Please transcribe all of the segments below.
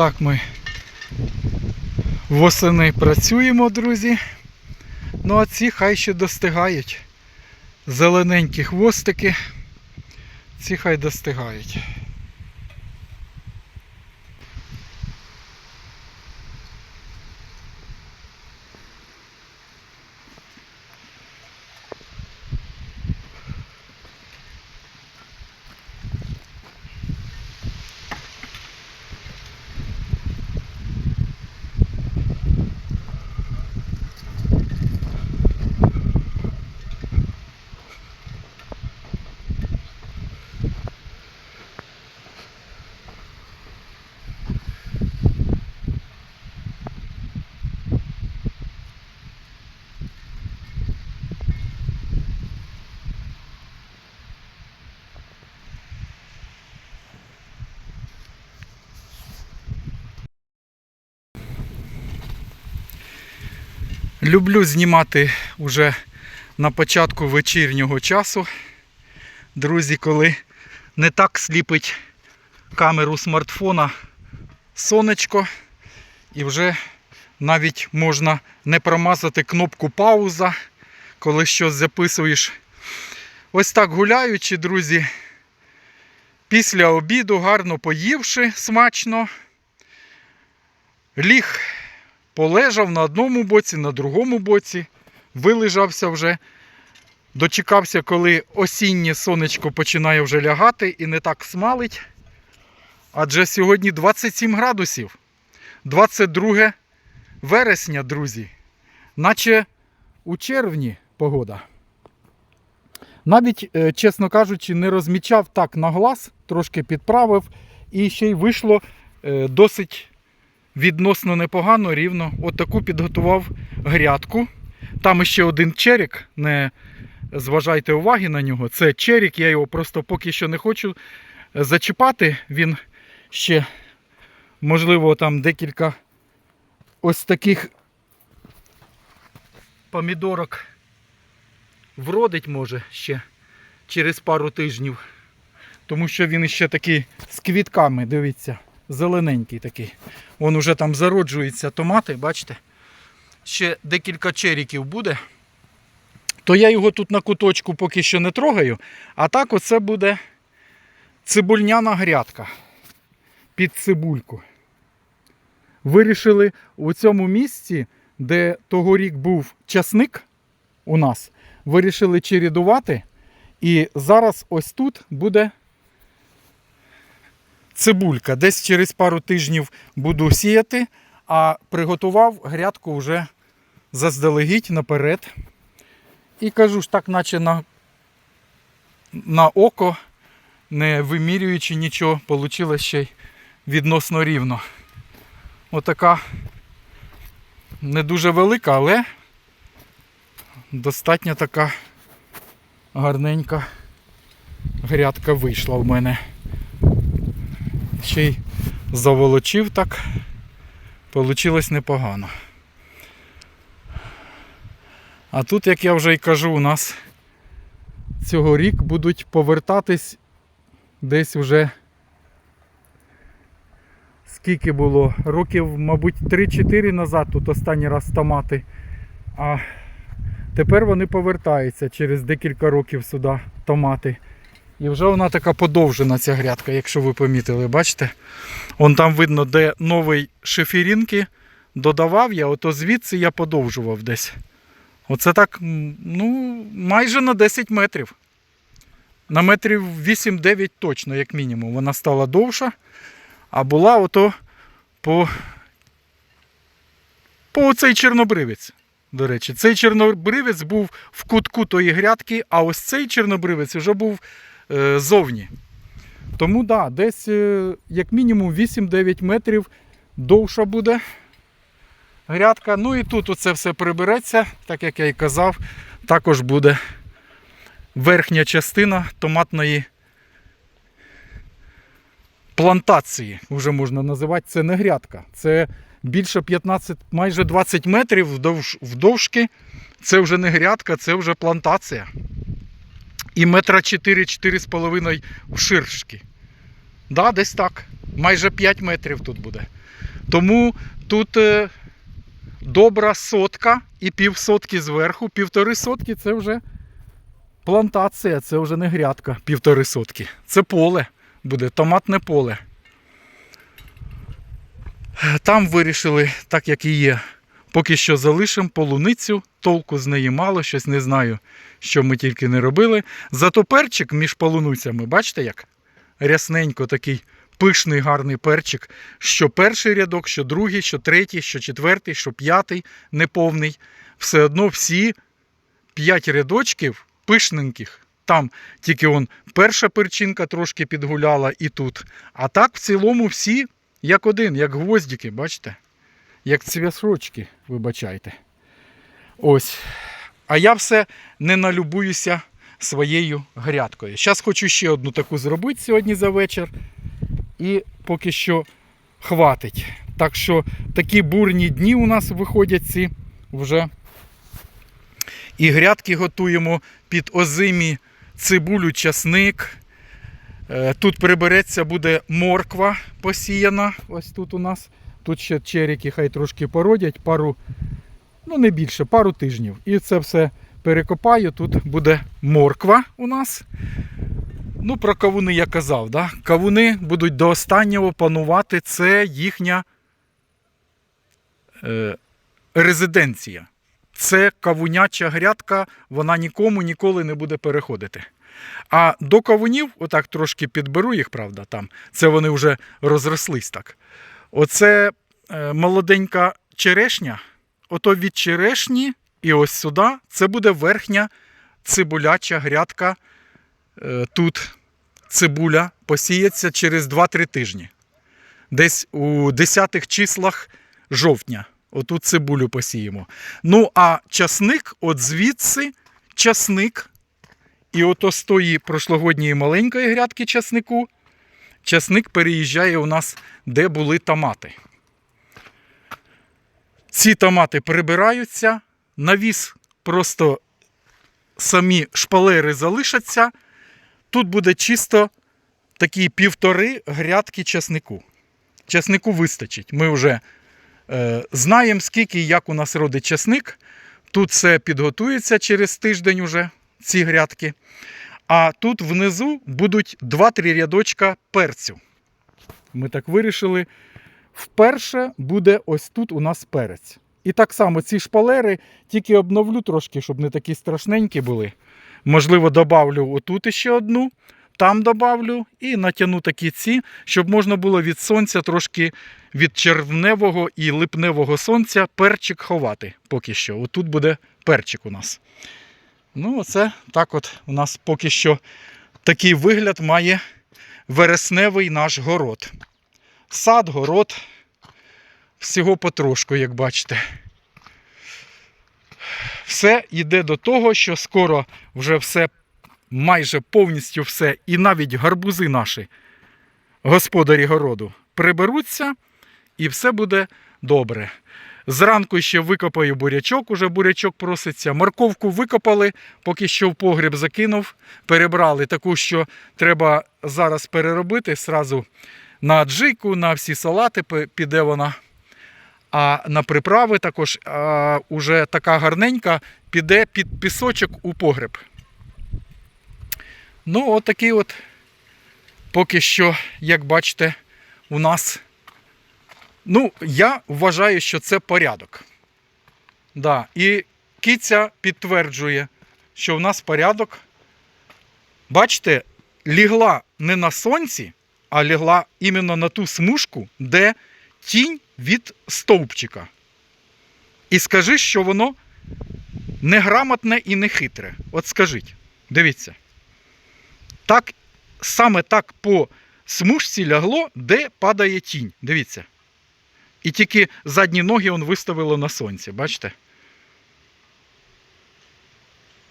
Отак ми восени працюємо, друзі. Ну а ці хай ще достигають. Зелененькі хвостики. Ці хай достигають. Люблю знімати уже на початку вечірнього часу. Друзі, коли не так сліпить камеру смартфона сонечко, і вже навіть можна не промазати кнопку пауза, коли щось записуєш. Ось так гуляючи, друзі, після обіду, гарно поївши смачно, ліг полежав на одному боці, на другому боці, вилежався вже, дочекався, коли осіннє сонечко починає вже лягати і не так смалить. Адже сьогодні 27 градусів, 22 вересня, друзі. Наче у червні погода. Навіть, е, чесно кажучи, не розмічав так на глаз, трошки підправив, і ще й вийшло е, досить відносно непогано, рівно. От підготував грядку. Там ще один черік, не зважайте уваги на нього. Це черік, я його просто поки що не хочу зачіпати. Він ще, можливо, там декілька ось таких помідорок вродить може ще через пару тижнів. Тому що він ще такий з квітками, дивіться, зелененький такий. Вон уже там зароджуються томати, бачите? Ще декілька черіків буде. То я його тут на куточку поки що не трогаю. А так оце буде цибульняна грядка під цибульку. Вирішили у цьому місці, де тогорік був часник у нас, вирішили чередувати. І зараз ось тут буде цибулька. Десь через пару тижнів буду сіяти, а приготував грядку вже заздалегідь наперед. І кажу ж так, наче на, на око, не вимірюючи нічого, вийшло ще й відносно рівно. Отака не дуже велика, але достатньо така гарненька грядка вийшла в мене. Ще й заволочив так. Получилось непогано. А тут, як я вже й кажу, у нас цього рік будуть повертатись десь вже скільки було? Років, мабуть, 3-4 назад тут останній раз томати. А тепер вони повертаються через декілька років сюди томати. І вже вона така подовжена ця грядка, якщо ви помітили, бачите? Вон там видно, де новий шиферінки додавав я, ото звідси я подовжував десь. Оце так, ну, майже на 10 метрів. На метрів 8-9 точно, як мінімум. Вона стала довша, а була ото по, по оцей чорнобривець. До речі, цей чорнобривець був в кутку тої грядки, а ось цей чорнобривець вже був зовні. Тому да, десь е, як мінімум 8-9 метрів довша буде грядка. Ну і тут оце все прибереться, так як я і казав, також буде верхня частина томатної плантації, вже можна називати. Це не грядка. Це більше 15, майже 20 метрів вдовж, вдовжки. Це вже не грядка, це вже плантація. І метра 4-4,5 вширшки. Да, десь так. майже 5 метрів тут буде. Тому тут е, добра сотка і півсотки зверху. Півтори сотки це вже плантація, це вже не грядка, півтори сотки. Це поле буде, томатне поле. Там вирішили, так як і є, поки що залишимо полуницю, толку з неї мало, щось не знаю, що ми тільки не робили. Зато перчик між полуницями, бачите як? Рясненько такий пишний гарний перчик. Що перший рядок, що другий, що третій, що четвертий, що п'ятий неповний. Все одно всі п'ять рядочків пишненьких. Там тільки он перша перчинка трошки підгуляла і тут. А так в цілому всі як один, як гвоздики, бачите? Як цвясрочки, вибачайте. Ось. А я все не налюбуюся своєю грядкою. Зараз хочу ще одну таку зробити сьогодні за вечір. І поки що хватить. Так що такі бурні дні у нас виходять ці вже. І грядки готуємо під озимі цибулю, часник. Е, Тут прибереться буде морква посіяна. Ось тут у нас. Тут ще черіки хай трошки породять, пару, ну не більше, пару тижнів. І це все перекопаю. Тут буде морква у нас. Ну, про кавуни я казав, да? Кавуни будуть до останнього панувати. Це їхня е, резиденція. Це кавуняча грядка, вона нікому ніколи не буде переходити. А до кавунів, отак трошки підберу їх, правда, там. Це вони вже розрослись так. Оце е, молоденька черешня. Ото від черешні і ось сюди це буде верхня цибуляча грядка. Е, тут цибуля посіється через 2-3 тижні. Десь у 10-х числах жовтня. Отут цибулю посіємо. Ну, а часник, от звідси часник. І ото з тої прошлогодньої маленької грядки часнику. Часник переїжджає у нас, де були томати. Ці томати прибираються, навіс просто самі шпалери залишаться. Тут буде чисто такі півтори грядки часнику. Часнику вистачить. Ми вже е, знаємо, скільки і як у нас родить часник. Тут все підготується через тиждень уже, ці грядки. А тут внизу будуть 2-3 рядочка перцю. Ми так вирішили. Вперше буде ось тут у нас перець. І так само ці шпалери тільки обновлю трошки, щоб не такі страшненькі були. Можливо, добавлю отут ще одну, там добавлю і натягну такі ці, щоб можна було від сонця трошки від червневого і липневого сонця перчик ховати поки що. Отут буде перчик у нас. Ну, оце так от у нас поки що такий вигляд має вересневий наш город. Сад, город, всього потрошку, як бачите. Все йде до того, що скоро вже все, майже повністю все, і навіть гарбузи наші, господарі городу, приберуться, і все буде добре. Зранку ще викопаю бурячок, уже бурячок проситься. Морковку викопали, поки що в погріб закинув, перебрали таку, що треба зараз переробити. Сразу на аджику, на всі салати піде вона. А на приправи також а, уже така гарненька піде під пісочок у погреб. Ну, от такий от поки що, як бачите, у нас. Ну, я вважаю, що це порядок. Да. І киця підтверджує, що в нас порядок. Бачите, лігла не на сонці, а лягла іменно на ту смужку, де тінь від стовпчика. І скажи, що воно неграмотне і не хитре. От скажіть, дивіться. Так, саме так по смужці лягло, де падає тінь. Дивіться. І тільки задні ноги он виставило на сонці, бачите?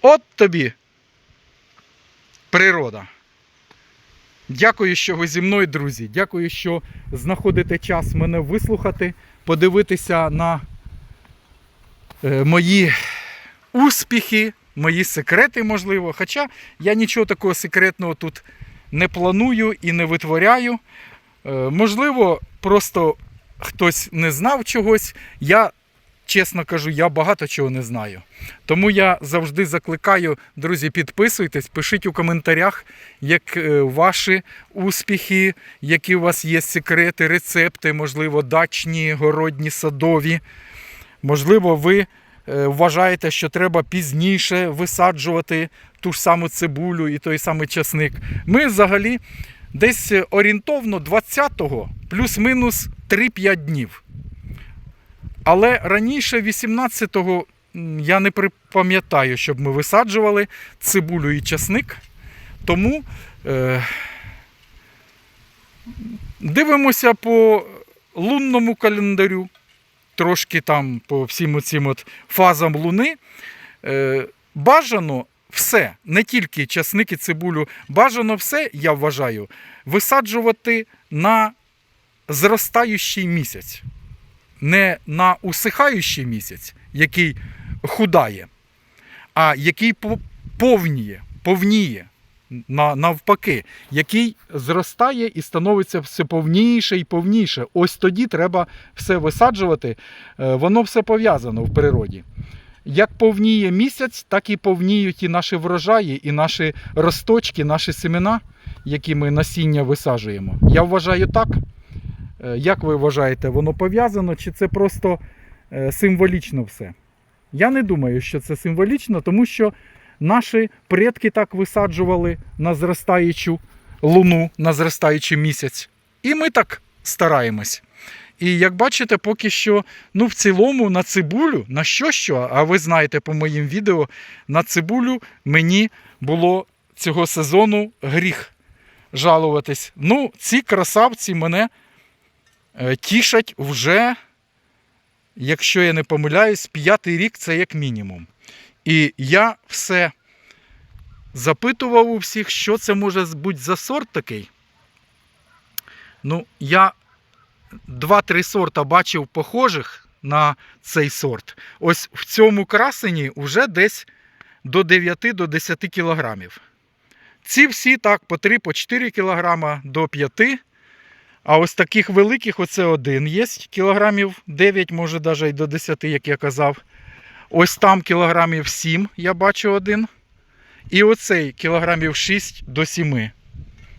От тобі природа. Дякую, що ви зі мною, друзі. Дякую, що знаходите час мене вислухати, подивитися на е, мої успіхи, мої секрети, можливо. Хоча я нічого такого секретного тут не планую і не витворяю. Е, можливо, просто хтось не знав чогось. Я, чесно кажу, я багато чого не знаю. Тому я завжди закликаю, друзі, підписуйтесь, пишіть у коментарях, як е, ваші успіхи, які у вас є секрети, рецепти, можливо, дачні, городні, садові. Можливо, ви е, вважаєте, що треба пізніше висаджувати ту ж саму цибулю і той самий часник. Ми взагалі десь орієнтовно 20-го плюс-мінус 3-5 днів. Але раніше 18-го я не припам'ятаю, щоб ми висаджували цибулю і часник. Тому е, дивимося по лунному календарю, трошки там по всім оцим от фазам луни. Е, бажано все, не тільки часник і цибулю, бажано все, я вважаю, висаджувати на зростаючий місяць, не на усихаючий місяць, який худає, а який по- повніє, повніє. Навпаки, який зростає і становиться все повніше і повніше. Ось тоді треба все висаджувати. Е, Воно все пов'язано в природі. Як повніє місяць, так і повніють і наші врожаї, і наші росточки, наші семена, які ми насіння висаджуємо. Я вважаю так. Е, Як ви вважаєте, воно пов'язано, чи це просто е, символічно все? Я не думаю, що це символічно, тому що наші предки так висаджували на зростаючу луну, на зростаючий місяць. І ми так стараємось. І як бачите, поки що, ну в цілому на цибулю, на що що, а ви знаєте по моїм відео, на цибулю мені було цього сезону гріх жалуватись. Ну, ці красавці мене тішать вже, якщо я не помиляюсь, п'ятий рік це як мінімум. І я все запитував у всіх, що це може бути за сорт такий. Ну, я два-три сорта бачив похожих на цей сорт. Ось в цьому красені вже десь до 9 до 10 кілограмів. Ці всі так по 3 по 4 кілограма до 5. А ось таких великих оце один є кілограмів 9, може навіть до 10, як я казав. Ось там кілограмів 7, я бачу один. І оцей кілограмів 6 до 7.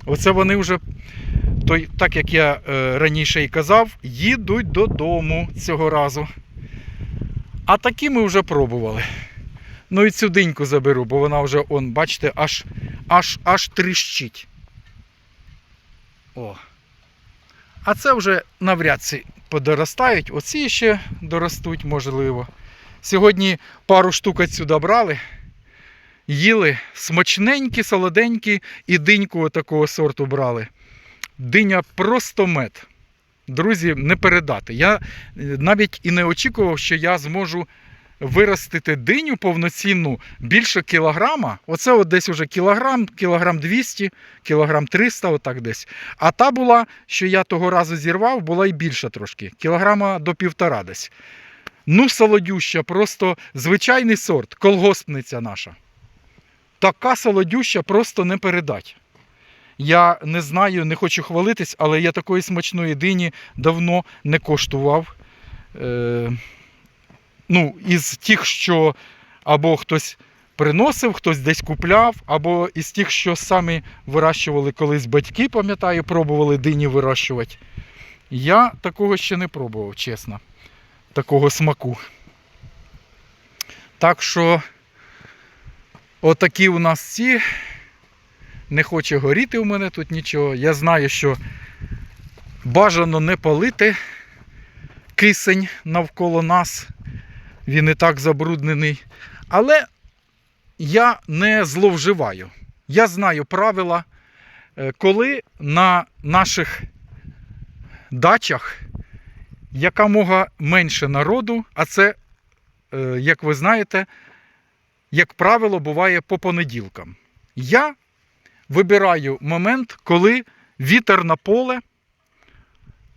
Оце вони вже то, так як я е, раніше і казав, їдуть додому цього разу. А такі ми вже пробували. Ну і цю диньку заберу, бо вона вже, он, бачите, аж, аж, аж тріщить. О. А це вже навряд ці подоростають. Оці ще доростуть, можливо. Сьогодні пару штук сюди брали. Їли смачненькі, солоденькі і диньку такого сорту брали. Диня просто мед. Друзі, не передати. Я е, навіть і не очікував, що я зможу виростити диню повноцінну більше кілограма. Оце от десь уже кілограм, кілограм 200, кілограм 300, отак десь. А та була, що я того разу зірвав, була і більша трошки. Кілограма до півтора десь. Ну, солодюща, просто звичайний сорт, колгоспниця наша. Така солодюща просто не передать. Я не знаю, не хочу хвалитись, але я такої смачної дині давно не коштував. Е, ну, із тих, що або хтось приносив, хтось десь купляв, або із тих, що самі вирощували колись батьки, пам'ятаю, пробували дині вирощувати. Я такого ще не пробував, чесно. Такого смаку. Так що, отакі у нас ці не хоче горіти у мене тут нічого. Я знаю, що бажано не палити кисень навколо нас. Він і так забруднений. Але я не зловживаю. Я знаю правила, е, коли на наших дачах якомога менше народу, а це, е, як ви знаєте, як правило, буває по понеділкам. Я вибираю момент, коли вітер на поле.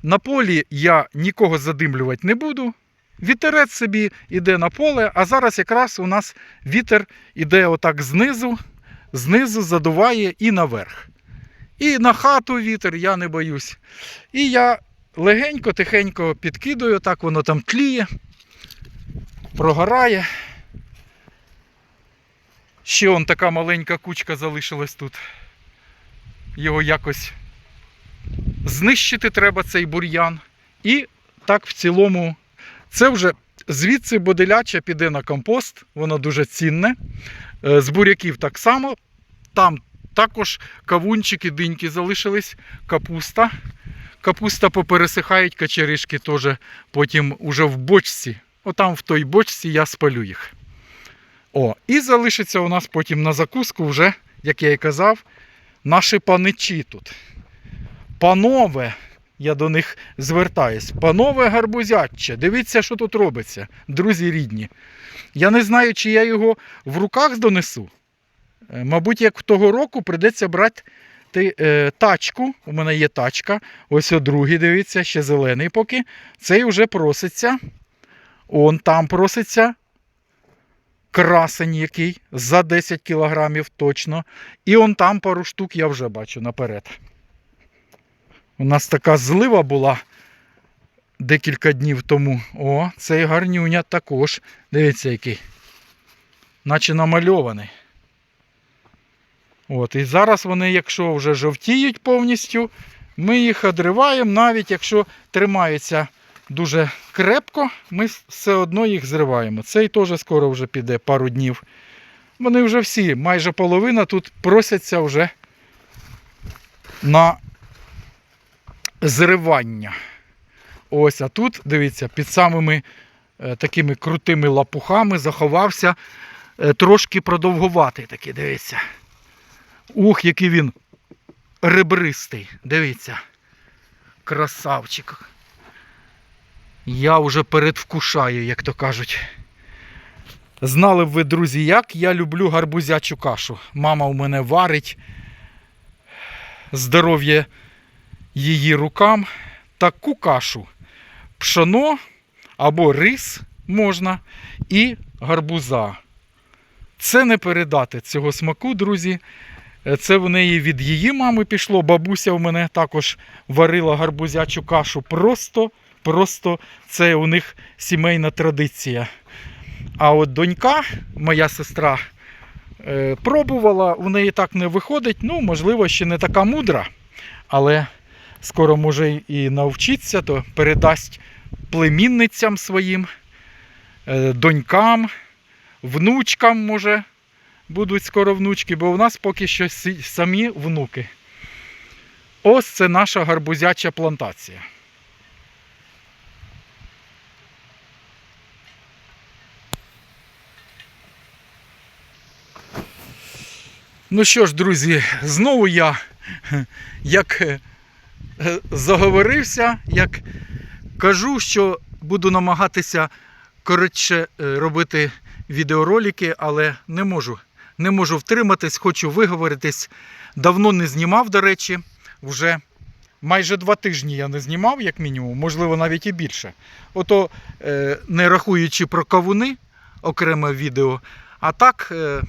На полі я нікого задимлювати не буду. Вітерець собі йде на поле, а зараз якраз у нас вітер іде отак знизу, знизу задуває і наверх. І на хату вітер, я не боюсь. І я легенько, тихенько підкидаю, так воно там тліє, прогорає. Ще он така маленька кучка залишилась тут. Його якось знищити треба цей бур'ян. І так в цілому, це вже звідси боделяча піде на компост, воно дуже цінне. Е, З буряків так само. Там також кавунчики, диньки залишились, капуста. Капуста попересихають, качеришки теж потім уже в бочці. Отам в той бочці я спалю їх. О, і залишиться у нас потім на закуску вже, як я і казав, наші паничі тут. Панове, я до них звертаюсь. Панове гарбузяче, дивіться, що тут робиться, друзі рідні. Я не знаю, чи я його в руках донесу. Е, Мабуть, як того року прийдеться брати ти, е, тачку. У мене є тачка. Ось о другий, дивіться, ще зелений поки. Цей вже проситься. Он там проситься. Красень який за 10 кілограмів точно. І он там пару штук я вже бачу наперед. У нас така злива була декілька днів тому. О, цей гарнюня також. Дивіться, який. Наче намальований. От, і зараз вони, якщо вже жовтіють повністю, ми їх одриваємо, навіть якщо тримаються дуже крепко, ми все одно їх зриваємо. Цей теж скоро вже піде пару днів. Вони вже всі, майже половина тут просяться вже на зривання. Ось, а тут, дивіться, під самими е, такими крутими лапухами заховався е, трошки продовгуватий такий, дивіться. Ух, який він ребристий. Дивіться. Красавчик. Я вже передвкушаю, як то кажуть. Знали б ви, друзі, як я люблю гарбузячу кашу. Мама у мене варить здоров'я її рукам таку кашу. Пшоно або рис можна і гарбуза. Це не передати цього смаку, друзі. Е, Це в неї від її мами пішло. Бабуся в мене також варила гарбузячу кашу. Просто, просто це у них сімейна традиція. А от донька, моя сестра, е, пробувала, у неї так не виходить. Ну, можливо, ще не така мудра, але скоро може і навчиться, то передасть племінницям своїм, е, донькам, внучкам може будуть скоро внучки, бо у нас поки що самі внуки. Ось це наша гарбузяча плантація. Ну що ж, друзі, знову я як е, заговорився, як кажу, що буду намагатися коротше е, робити відеоролики, але не можу. Не можу втриматись, хочу виговоритись. Давно не знімав, до речі, вже майже два тижні я не знімав, як мінімум, можливо, навіть і більше. Ото, е, не рахуючи про кавуни, окреме відео, а так, е,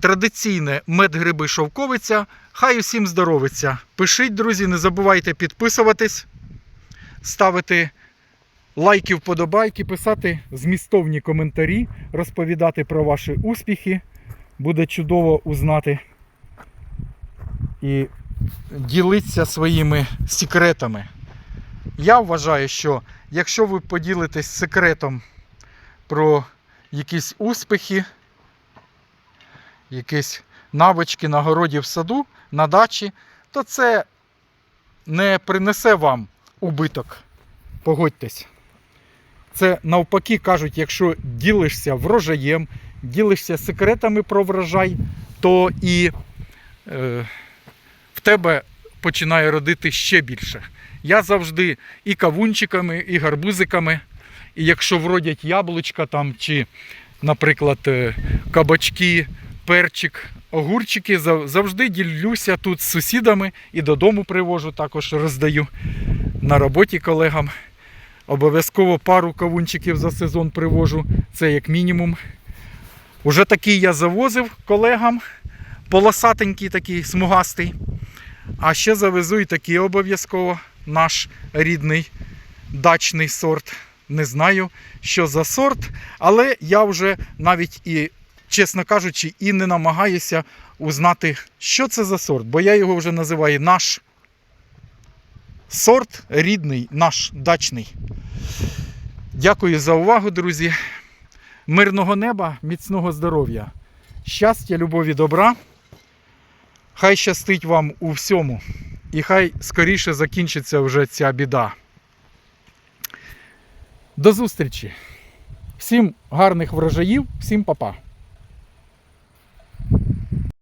традиційне медгриби шовковиця. Хай усім здоровиться. Пишіть, друзі, не забувайте підписуватись, ставити лайки, вподобайки, писати змістовні коментарі, розповідати про ваші успіхи. Буде чудово узнати і ділитися своїми секретами. Я вважаю, що якщо ви поділитесь секретом про якісь успіхи, якісь навички на городі в саду, на дачі, то це не принесе вам убиток. Погодьтесь. Це навпаки кажуть, якщо ділишся врожаєм, ділишся секретами про врожай, то і е, в тебе починає родити ще більше. Я завжди і кавунчиками, і гарбузиками, і якщо вродять яблучка там, чи, наприклад, е, кабачки, перчик, огурчики, завжди ділюся тут з сусідами і додому привожу, також роздаю на роботі колегам. Обов'язково пару кавунчиків за сезон привожу, це як мінімум. Уже такий я завозив колегам, полосатенький такий, смугастий. А ще завезу і такий обов'язково наш рідний дачний сорт. Не знаю, що за сорт, але я вже навіть і, чесно кажучи, і не намагаюся узнати, що це за сорт, бо я його вже називаю наш сорт рідний, наш дачний. Дякую за увагу, друзі. Мирного неба, міцного здоров'я, щастя, любові, добра. Хай щастить вам у всьому. І хай скоріше закінчиться вже ця біда. До зустрічі! Всім гарних врожаїв, всім па-па!